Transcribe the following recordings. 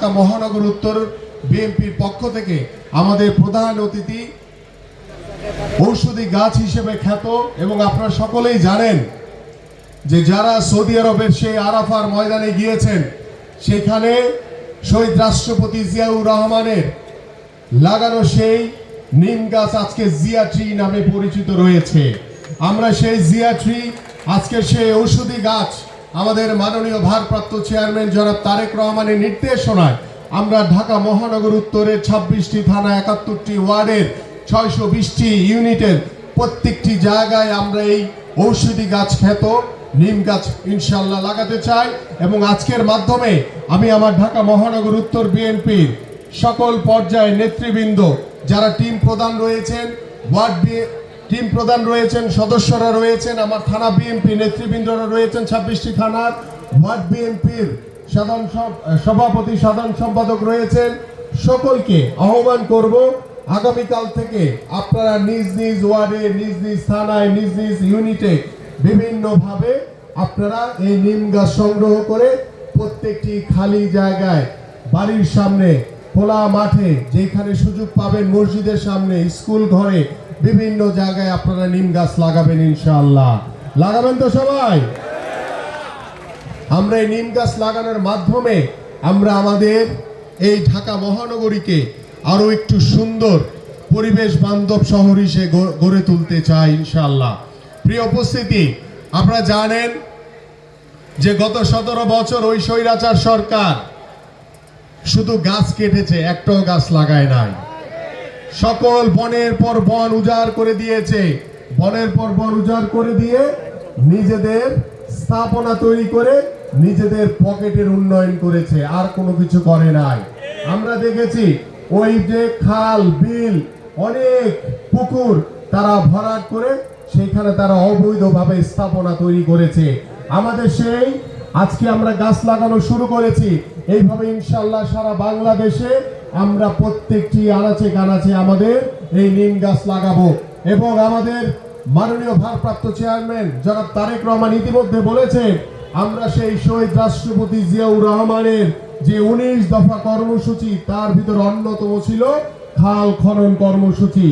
ঢাকা মহানগর উত্তর বিএনপির পক্ষ থেকে আমাদের প্রধান অতিথি ঔষধি গাছ হিসেবে খ্যাত এবং আপনারা সকলেই জানেন যে যারা সৌদি আরবের সেই আরাফার ময়দানে গিয়েছেন, সেখানে শহীদ রাষ্ট্রপতি জিয়াউর রহমানের লাগানো সেই নিম গাছ আজকে জিয়া ট্রি নামে পরিচিত রয়েছে। আমরা সেই জিয়া ট্রি, আজকে সেই ঔষধি গাছ আমাদের মাননীয় ভারপ্রাপ্ত চেয়ারম্যান জনাব তারেক রহমানের নির্দেশনায় আমরা ঢাকা মহানগর উত্তরের ছাব্বিশটি থানা একাত্তরটি ওয়ার্ডের ছয়শো বিশটি ইউনিটের প্রত্যেকটি জায়গায় আমরা এই ঔষধি গাছ খ্যাত, নিম গাছ ইনশাল্লাহ লাগাতে চাই এবং আজকের মাধ্যমে আমি আমার ঢাকা মহানগর উত্তর বিএনপির সকল পর্যায়ে নেতৃবৃন্দ, যারা টিম প্রধান রয়েছেন, ওয়ার্ড টিম প্রধান রয়েছেন, সদস্যরা রয়েছেন, আমার থানা বিএনপি নেতৃবৃন্দরা রয়েছেন, ছাব্বিশটি থানার ওয়ার্ড বিএনপির সাধারণ সভাপতি, সাধারণ সম্পাদক রয়েছেন। সকলকে আহ্বান করব, আগামীকাল থেকে আপনারা নিজ নিজ ওয়ার্ডে, নিজ নিজ থানায়, নিজ নিজ ইউনিটে বিভিন্নভাবে আপনারা এই নিম গাছ সংগ্রহ করে প্রত্যেকটি খালি জায়গায়, বাড়ির সামনে, খোলা মাঠে, যেখানে সুযোগ পাবেন মসজিদের সামনে, স্কুল ঘরে বিভিন্ন জায়গায় আপনারা নিম গাছ লাগাবেন ইনশাআল্লাহ। লাগাবেন তো সবাই? আমরা এই নিম গাছ লাগানোর মাধ্যমে আমরা আমাদের এই ঢাকা মহানগরীকে আরও একটু সুন্দর পরিবেশ বান্ধব শহর হিসেবে গড়ে তুলতে চাই ইনশাআল্লাহ। প্রিয় উপস্থিতি, আপনারা জানেন যে গত সতেরো বছর ওই স্বৈরাচার সরকার শুধু গাছ কেটেছে, একটাও গাছ লাগায় নাই। সকল বনের পর বন উজাড় করে দিয়েছে। বনের পর বন উজাড় করে দিয়ে নিজেদের স্থাপনা তৈরি করে নিজেদের পকেটের উন্নয়ন করেছে। আর কোনো কিছু করে নাই। আমরা দেখেছি, ওই যে খাল, বিল, অনেক পুকুর তারা ভরাট করে সেখানে তারা অবৈধভাবে স্থাপনা তৈরি করেছে। আমাদের সেই, আজকে আমরা গাছ লাগানো শুরু করেছি। এইভাবে ইনশাল্লাহ সারা বাংলাদেশে আমরা প্রত্যেকটি আনাচে কানাচে আমাদের এই নিম গাছ লাগাবো। এবং আমাদের মাননীয় ভারপ্রাপ্ত চেয়ারম্যান জনাব তারেক রহমান ইতিমধ্যে বলেছেন আমরা সেই শহীদ রাষ্ট্রপতি জিয়াউর রহমানের যে উনিশ দফা কর্মসূচি, তার ভিতর অন্যতম ছিল খাল খনন কর্মসূচি।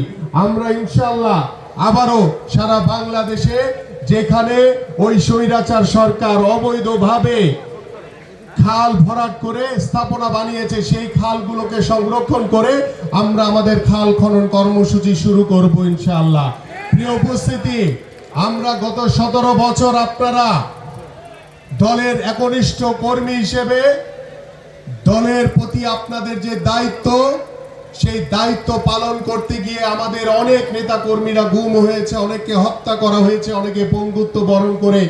আমরা ইনশাল্লাহ আবারও সারা বাংলাদেশে যেখানে ওই স্বৈরাচার সরকার অবৈধভাবে খাল ভরাট করে স্থাপনা বানিয়েছে, সেই খালগুলোকে সংরক্ষণ করে আমরা আমাদের খাল খনন কর্মসূচি শুরু করব ইনশাআল্লাহ। প্রিয় উপস্থিতি, আমরা গত সতেরো বছর আপনারা দলের একনিষ্ঠ কর্মী হিসেবে দলের প্রতি আপনাদের যে দায়িত্ব, সেই দায়িত্ব পালন করতে গিয়ে আমাদের অনেক নেতা কর্মীরা গুম হয়েছে, অনেককে হত্যা করা হয়েছে, অনেকে পঙ্গুত্ব বরণ করে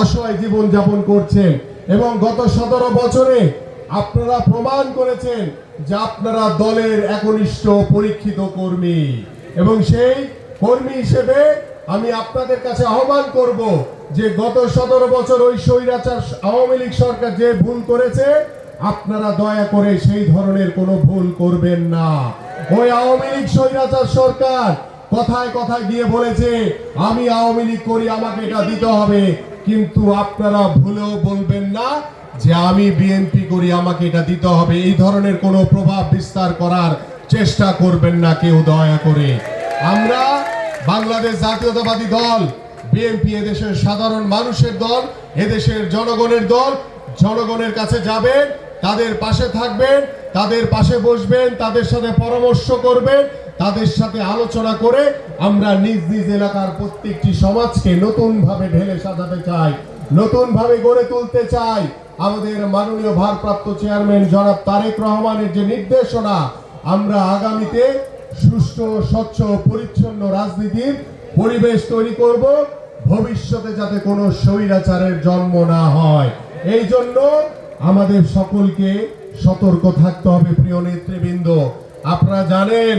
অসহায় জীবন যাপন করছেন। এবং গত সতেরো বছরে আপনারা প্রমাণ করেছেন যে আপনারা দলের একনিষ্ঠ পরীক্ষিত কর্মী। এবং সেই কর্মী হিসেবে আমি আপনাদের কাছে আহ্বান করব যে গত সতেরো বছর ওই স্বৈরাচার আওয়ামী লীগ সরকার যে ভুল করেছে, আপনারা দয়া করে সেই ধরনের কোনো ভুল করবেন না। ওই আওয়ামী লীগ স্বৈরাচার সরকার কথায় কথায় গিয়ে বলেছে, আমি আওয়ামী লীগ করি, আমাকে এটা দিতে হবে। কিন্তু আপনারা ভুলেও বলবেন না যে আমি বিএনপি করি, আমাকে এটা দিতে হবে। এই ধরনের কোনো প্রভাব বিস্তার করার চেষ্টা করবেন না কেউ, দয়া করে। আমরা বাংলাদেশ জাতীয়তাবাদী দল, বিএনপি এদেশের সাধারণ মানুষের দল, এদেশের জনগণের দল, জনগণের কাছে যাবেন তাদের পাশে থাকবেন, তাদের পাশে বসবেন, তাদের সাথে পরামর্শ করবেন, তাদের সাথে আলোচনা করে আমরা নিজ নিজ এলাকার প্রত্যেকটি সমাজকে নতুন ভাবে ঢেলে সাজাতে চাই নতুন ভাবে গড়ে তুলতে চাই। আমাদের মাননীয় ভারপ্রাপ্ত চেয়ারম্যান জনাব তারেক রহমানের যে নির্দেশনা, আমরা আগামীতে সুষ্ঠু, স্বচ্ছ, পরিচ্ছন্ন রাজনীতির পরিবেশ তৈরি করব, ভবিষ্যতে যাতে কোনো স্বৈরাচারের জন্ম না হয়। এই জন্য আমাদের সকলকে সতর্ক থাকতে হবে প্রিয় নেতৃবৃন্দ। আপনারা জানেন